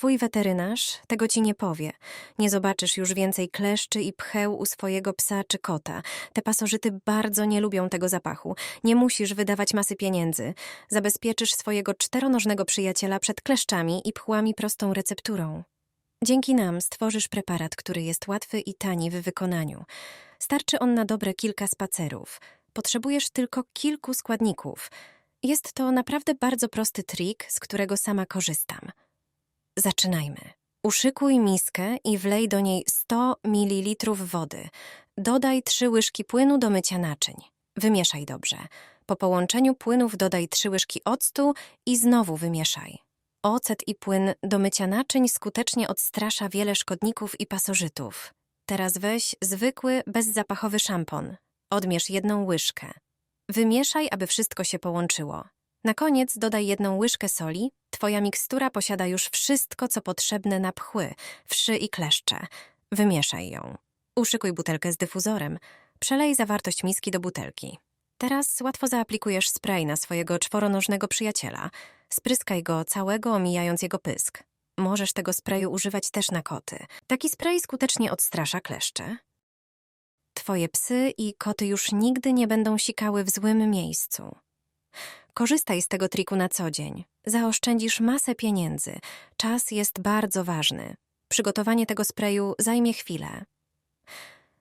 Twój weterynarz tego ci nie powie. Nie zobaczysz już więcej kleszczy i pcheł u swojego psa czy kota. Te pasożyty bardzo nie lubią tego zapachu. Nie musisz wydawać masy pieniędzy. Zabezpieczysz swojego czteronożnego przyjaciela przed kleszczami i pchłami prostą recepturą. Dzięki nam stworzysz preparat, który jest łatwy i tani w wykonaniu. Starczy on na dobre kilka spacerów. Potrzebujesz tylko kilku składników. Jest to naprawdę bardzo prosty trik, z którego sama korzystam. Zaczynajmy. Uszykuj miskę i wlej do niej 100 ml wody. Dodaj 3 łyżki płynu do mycia naczyń. Wymieszaj dobrze. Po połączeniu płynów dodaj 3 łyżki octu i znowu wymieszaj. Ocet i płyn do mycia naczyń skutecznie odstrasza wiele szkodników i pasożytów. Teraz weź zwykły, bezzapachowy szampon. Odmierz jedną łyżkę. Wymieszaj, aby wszystko się połączyło. Na koniec dodaj jedną łyżkę soli. Twoja mikstura posiada już wszystko, co potrzebne na pchły, wszy i kleszcze. Wymieszaj ją. Uszykuj butelkę z dyfuzorem. Przelej zawartość miski do butelki. Teraz łatwo zaaplikujesz spray na swojego czworonożnego przyjaciela. Spryskaj go całego, omijając jego pysk. Możesz tego sprayu używać też na koty. Taki spray skutecznie odstrasza kleszcze. Twoje psy i koty już nigdy nie będą sikały w złym miejscu. Korzystaj z tego triku na co dzień. Zaoszczędzisz masę pieniędzy. Czas jest bardzo ważny. Przygotowanie tego sprayu zajmie chwilę.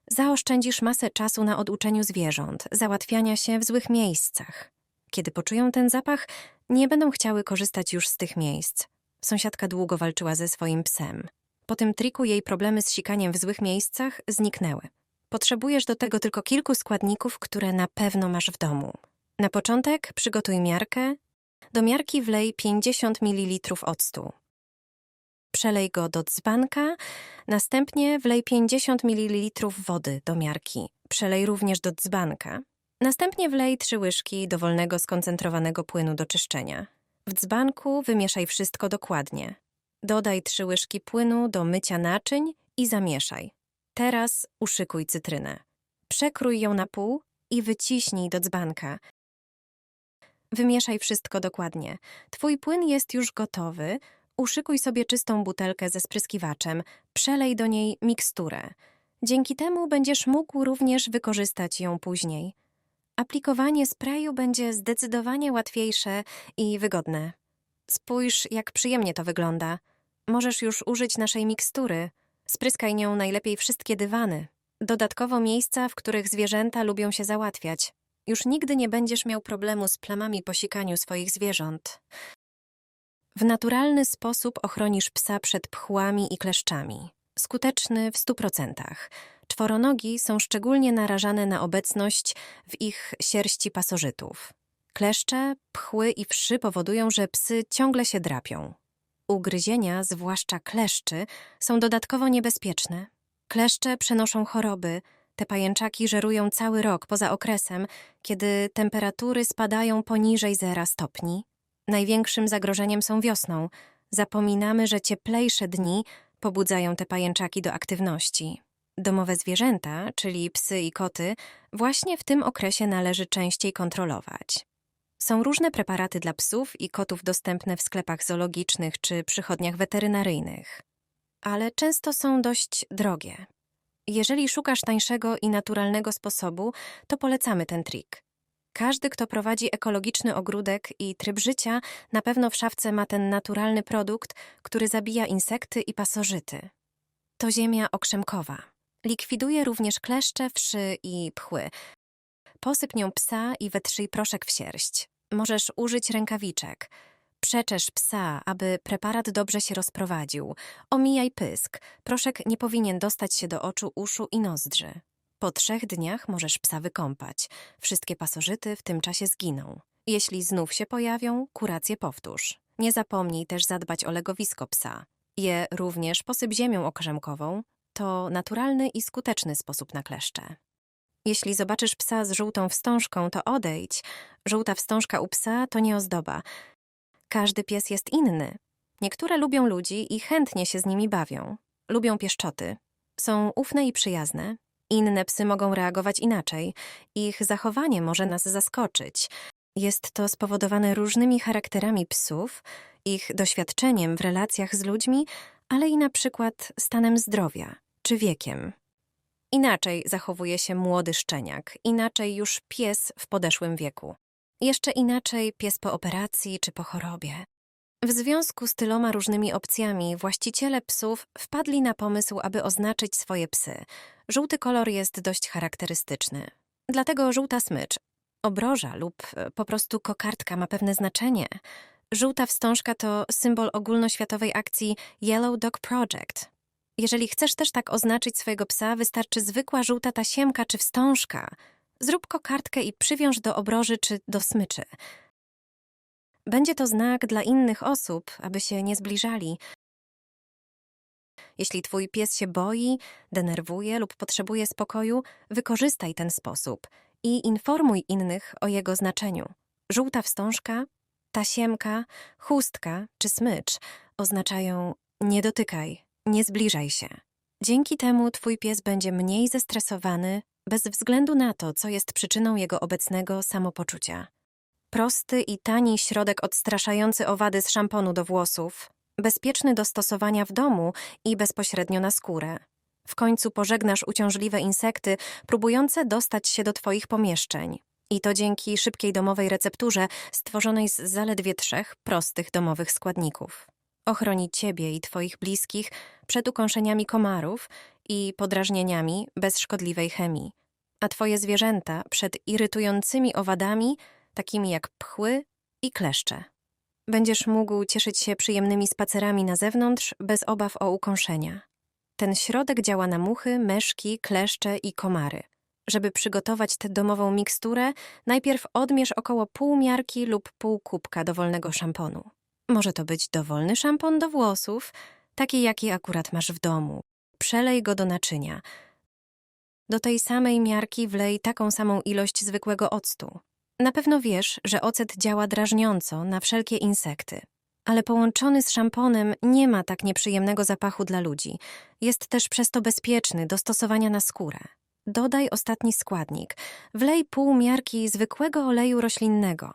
Zaoszczędzisz masę czasu na oduczeniu zwierząt, załatwiania się w złych miejscach. Kiedy poczują ten zapach, nie będą chciały korzystać już z tych miejsc. Sąsiadka długo walczyła ze swoim psem. Po tym triku jej problemy z sikaniem w złych miejscach zniknęły. Potrzebujesz do tego tylko kilku składników, które na pewno masz w domu. Na początek przygotuj miarkę. Do miarki wlej 50 ml octu. Przelej go do dzbanka, następnie wlej 50 ml wody do miarki. Przelej również do dzbanka. Następnie wlej 3 łyżki dowolnego skoncentrowanego płynu do czyszczenia. W dzbanku wymieszaj wszystko dokładnie. Dodaj 3 łyżki płynu do mycia naczyń i zamieszaj. Teraz uszykuj cytrynę. Przekrój ją na pół i wyciśnij do dzbanka. Wymieszaj wszystko dokładnie. Twój płyn jest już gotowy. Uszykuj sobie czystą butelkę ze spryskiwaczem. Przelej do niej miksturę. Dzięki temu będziesz mógł również wykorzystać ją później. Aplikowanie sprayu będzie zdecydowanie łatwiejsze i wygodne. Spójrz, jak przyjemnie to wygląda. Możesz już użyć naszej mikstury. Spryskaj nią najlepiej wszystkie dywany. Dodatkowo miejsca, w których zwierzęta lubią się załatwiać. Już nigdy nie będziesz miał problemu z plamami po sikaniu swoich zwierząt. W naturalny sposób ochronisz psa przed pchłami i kleszczami. Skuteczny w 100%. Czworonogi są szczególnie narażane na obecność w ich sierści pasożytów. Kleszcze, pchły i wszy powodują, że psy ciągle się drapią. Ugryzienia, zwłaszcza kleszczy, są dodatkowo niebezpieczne. Kleszcze przenoszą choroby. Te pajęczaki żerują cały rok poza okresem, kiedy temperatury spadają poniżej zera stopni. Największym zagrożeniem są wiosną. Zapominamy, że cieplejsze dni pobudzają te pajęczaki do aktywności. Domowe zwierzęta, czyli psy i koty, właśnie w tym okresie należy częściej kontrolować. Są różne preparaty dla psów i kotów dostępne w sklepach zoologicznych czy przychodniach weterynaryjnych, ale często są dość drogie. Jeżeli szukasz tańszego i naturalnego sposobu, to polecamy ten trik. Każdy, kto prowadzi ekologiczny ogródek i tryb życia, na pewno w szafce ma ten naturalny produkt, który zabija insekty i pasożyty. To ziemia okrzemkowa. Likwiduje również kleszcze, wszy i pchły. Posyp nią psa i wetrzyj proszek w sierść. Możesz użyć rękawiczek. Przeczesz psa, aby preparat dobrze się rozprowadził. Omijaj pysk. Proszek nie powinien dostać się do oczu, uszu i nozdrzy. Po trzech dniach możesz psa wykąpać. Wszystkie pasożyty w tym czasie zginą. Jeśli znów się pojawią, kurację powtórz. Nie zapomnij też zadbać o legowisko psa. Je również posyp ziemią okrzemkową. To naturalny i skuteczny sposób na kleszcze. Jeśli zobaczysz psa z żółtą wstążką, to odejdź. Żółta wstążka u psa to nie ozdoba. Każdy pies jest inny. Niektóre lubią ludzi i chętnie się z nimi bawią. Lubią pieszczoty. Są ufne i przyjazne. Inne psy mogą reagować inaczej. Ich zachowanie może nas zaskoczyć. Jest to spowodowane różnymi charakterami psów, ich doświadczeniem w relacjach z ludźmi, ale i na przykład stanem zdrowia czy wiekiem. Inaczej zachowuje się młody szczeniak, inaczej już pies w podeszłym wieku. Jeszcze inaczej pies po operacji czy po chorobie. W związku z tyloma różnymi opcjami właściciele psów wpadli na pomysł, aby oznaczyć swoje psy. Żółty kolor jest dość charakterystyczny. Dlatego żółta smycz, obroża lub e, po prostu kokardka ma pewne znaczenie. Żółta wstążka to symbol ogólnoświatowej akcji Yellow Dog Project. Jeżeli chcesz też tak oznaczyć swojego psa, wystarczy zwykła żółta tasiemka czy wstążka. Zrób kokardkę i przywiąż do obroży czy do smyczy. Będzie to znak dla innych osób, aby się nie zbliżali. Jeśli twój pies się boi, denerwuje lub potrzebuje spokoju, wykorzystaj ten sposób i informuj innych o jego znaczeniu. Żółta wstążka, tasiemka, chustka czy smycz oznaczają nie dotykaj, nie zbliżaj się. Dzięki temu twój pies będzie mniej zestresowany, bez względu na to, co jest przyczyną jego obecnego samopoczucia. Prosty i tani środek odstraszający owady z szamponu do włosów, bezpieczny do stosowania w domu i bezpośrednio na skórę. W końcu pożegnasz uciążliwe insekty próbujące dostać się do Twoich pomieszczeń. I to dzięki szybkiej domowej recepturze stworzonej z zaledwie trzech prostych domowych składników. Ochroni Ciebie i Twoich bliskich przed ukąszeniami komarów i podrażnieniami bez szkodliwej chemii, a Twoje zwierzęta przed irytującymi owadami, takimi jak pchły i kleszcze. Będziesz mógł cieszyć się przyjemnymi spacerami na zewnątrz bez obaw o ukąszenia. Ten środek działa na muchy, myszki, kleszcze i komary. Żeby przygotować tę domową miksturę, najpierw odmierz około pół miarki lub pół kubka dowolnego szamponu. Może to być dowolny szampon do włosów, taki jaki akurat masz w domu. Przelej go do naczynia. Do tej samej miarki wlej taką samą ilość zwykłego octu. Na pewno wiesz, że ocet działa drażniąco na wszelkie insekty. Ale połączony z szamponem nie ma tak nieprzyjemnego zapachu dla ludzi. Jest też przez to bezpieczny do stosowania na skórę. Dodaj ostatni składnik. Wlej pół miarki zwykłego oleju roślinnego.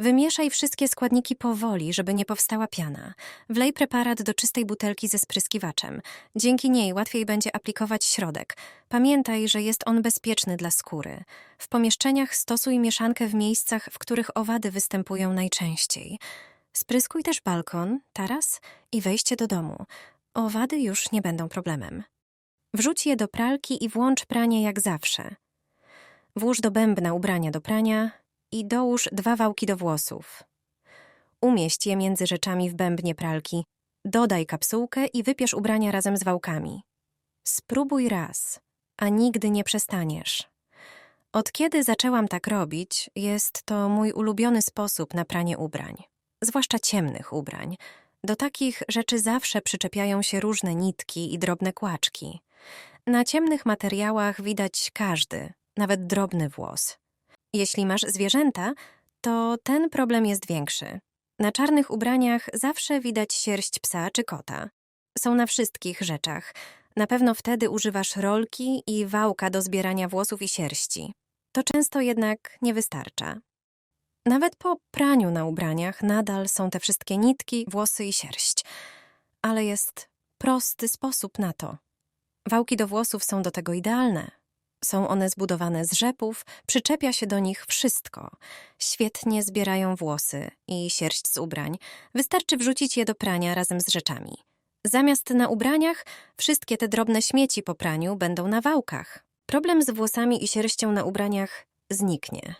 Wymieszaj wszystkie składniki powoli, żeby nie powstała piana. Wlej preparat do czystej butelki ze spryskiwaczem. Dzięki niej łatwiej będzie aplikować środek. Pamiętaj, że jest on bezpieczny dla skóry. W pomieszczeniach stosuj mieszankę w miejscach, w których owady występują najczęściej. Spryskuj też balkon, taras i wejście do domu. Owady już nie będą problemem. Wrzuć je do pralki i włącz pranie jak zawsze. Włóż do bębna ubrania do prania i dołóż dwa wałki do włosów. Umieść je między rzeczami w bębnie pralki. Dodaj kapsułkę i wypiesz ubrania razem z wałkami. Spróbuj raz, a nigdy nie przestaniesz. Od kiedy zaczęłam tak robić, jest to mój ulubiony sposób na pranie ubrań, zwłaszcza ciemnych ubrań. Do takich rzeczy zawsze przyczepiają się różne nitki i drobne kłaczki. Na ciemnych materiałach widać każdy, nawet drobny włos. Jeśli masz zwierzęta, to ten problem jest większy. Na czarnych ubraniach zawsze widać sierść psa czy kota. Są na wszystkich rzeczach. Na pewno wtedy używasz rolki i wałka do zbierania włosów i sierści. To często jednak nie wystarcza. Nawet po praniu na ubraniach nadal są te wszystkie nitki, włosy i sierść. Ale jest prosty sposób na to. Wałki do włosów są do tego idealne. Są one zbudowane z rzepów, przyczepia się do nich wszystko. Świetnie zbierają włosy i sierść z ubrań. Wystarczy wrzucić je do prania razem z rzeczami. Zamiast na ubraniach, wszystkie te drobne śmieci po praniu będą na wałkach. Problem z włosami i sierścią na ubraniach zniknie.